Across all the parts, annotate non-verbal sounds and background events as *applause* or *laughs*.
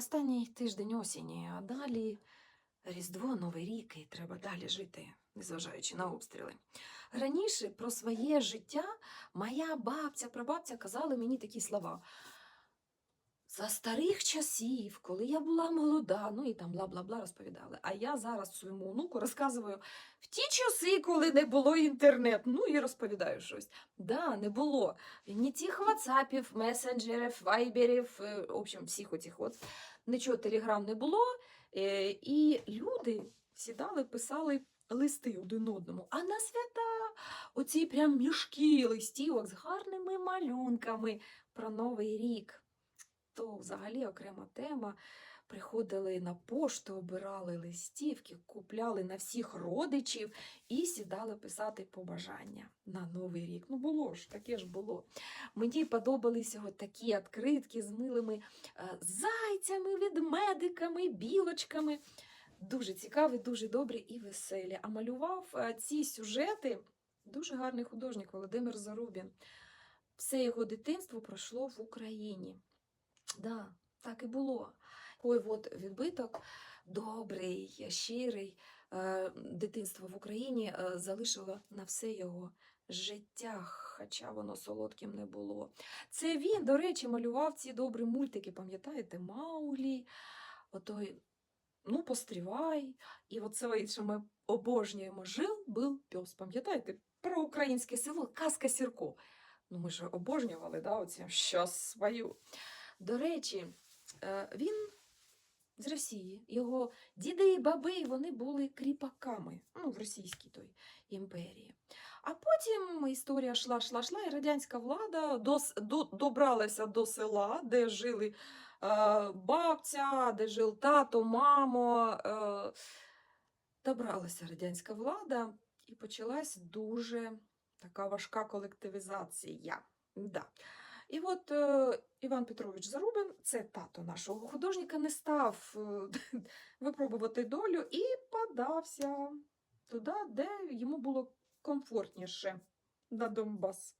Останній тиждень осені, а далі Різдво, Новий рік, і треба далі жити, незважаючи на обстріли. Раніше про своє життя моя бабця, прабабця казали мені такі слова. За старих часів, коли я була молода, ну і там бла-бла-бла розповідали. А я зараз своєму онуку розказую в ті часи, коли не було інтернету, ну і розповідаю щось. Да, не було ні тих ватсапів, месенджерів, вайберів, в общем, всіх оцих от. Нічого телеграм не було. Е, І люди сідали, писали листи один одному. А на свята оці прям мішки листівок з гарними малюнками про Новий рік. То взагалі окрема тема. Приходили на пошту, обирали листівки, купляли на всіх родичів і сідали писати побажання на Новий рік. Ну було ж, таке ж було. Мені подобалися от такі відкритки з милими е, зайцями, ведмедиками, білочками. Дуже цікаві, дуже добрі і веселі. А малював е, ці сюжети дуже гарний художник Володимир Зарубін. Все його дитинство пройшло в Україні. Да, так і було. Ой, от відбиток добрий, щирий. Е, Дитинство в Україні е, залишило на все його життя, хоча воно солодким не було. Це він, до речі, малював ці добрі мультики, пам'ятаєте, Маулі, отой, ну, пострівай. І оце, що ми обожнюємо, жив був пес. Пам'ятаєте? Про українське село Казка Сірко. Ну, ми ж обожнювали, да, оці щас свою. До речі, е, він з Росії. Його діди і баби вони були кріпаками ну, в російській той імперії. А потім історія йшла, йшла, йшла, і радянська влада дос, до, добралася до села, де жили е, бабця, де жив тато, мамо. Е, добралася радянська влада і почалась дуже така важка колективізація. Да. І от е, Іван Петрович Зарубин, це тато нашого художника, не став е, *laughs* випробувати долю і подався туди, де йому було комфортніше на Донбас.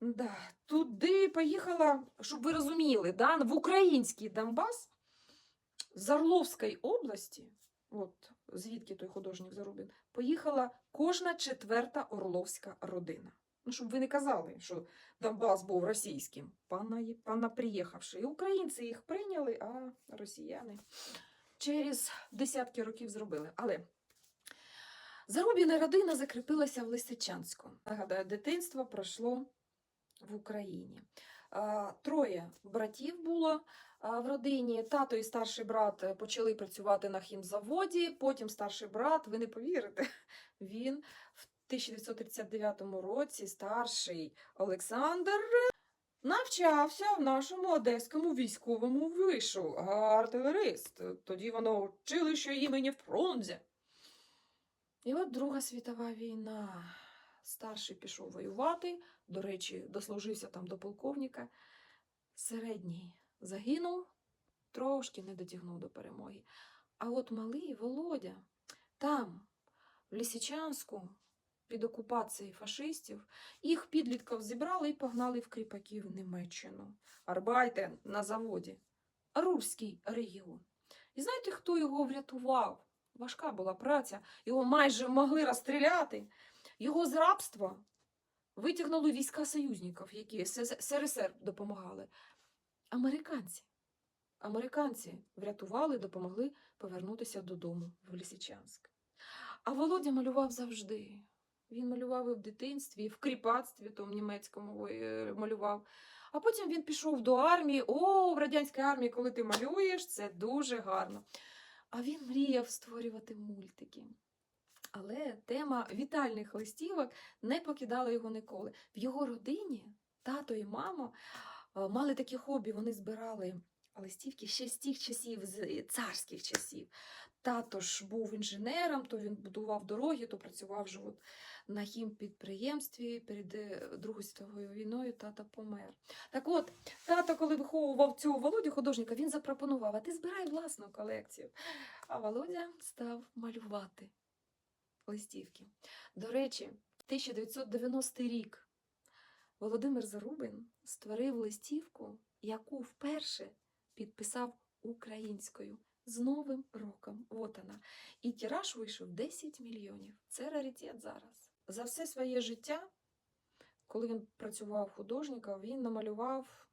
Да, туди поїхала, щоб ви розуміли, да, в український Донбас з Орловської області, от звідки той художник Зарубін, поїхала кожна четверта орловська родина. Ну, щоб ви не казали, що Донбас був російським. Пана, пана приїхавши. І українці їх прийняли, а росіяни через десятки років зробили. Але Зарубіна родина закріпилася в Лисичанську. Нагадаю, дитинство пройшло в Україні. Троє братів було в родині. Тато і старший брат е, почали працювати на хімзаводі. Потім старший брат, ви не повірите, *laughs* він в 1939 році старший Олександр навчався в нашому одеському військовому вишу, артилерист. Тоді воно училище імені Фрунзе. І от Друга світова війна. Старший пішов воювати, до речі, дослужився там до полковника. Середній загинув, трошки не дотягнув до перемоги. А от малий Володя там, в Лісичанську, під окупацією фашистів, їх підлітків зібрали і погнали в кріпаків Німеччину. Арбайте на заводі. Рурський регіон. І знаєте, хто його врятував? Важка була праця, його майже могли розстріляти. Його з рабства витягнули війська союзників, які СРСР допомагали. Американці. Американці врятували, допомогли повернутися додому в Лісичанськ. А Володя малював завжди. Він малював і в дитинстві, і в кріпацтві тому німецькому е, малював. А потім він пішов до армії. О, в радянській армії, коли ти малюєш, це дуже гарно. А він мріяв створювати мультики. Але тема вітальних листівок не покидала його ніколи. В його родині тато і мама мали такі хобі, вони збирали листівки ще з тих часів, з царських часів. Тато ж був інженером, то він будував дороги, то працював же от на хімпідприємстві перед е, Другою світовою війною тато помер. Так от, тато, коли виховував цього Володю художника, він запропонував, а ти збирай власну колекцію. А Володя став малювати листівки. До речі, 1990 рік Володимир Зарубин створив листівку, яку вперше підписав українською. З Новим роком. От вона. І тираж вийшов 10 мільйонів. Це раритет зараз. За все своє життя, коли він працював художником, він намалював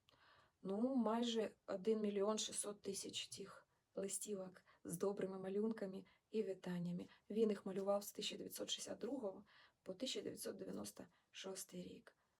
ну, майже 1 мільйон 600 тисяч тих листівок з добрими малюнками і вітаннями. Він їх малював з 1962 по 1996 рік.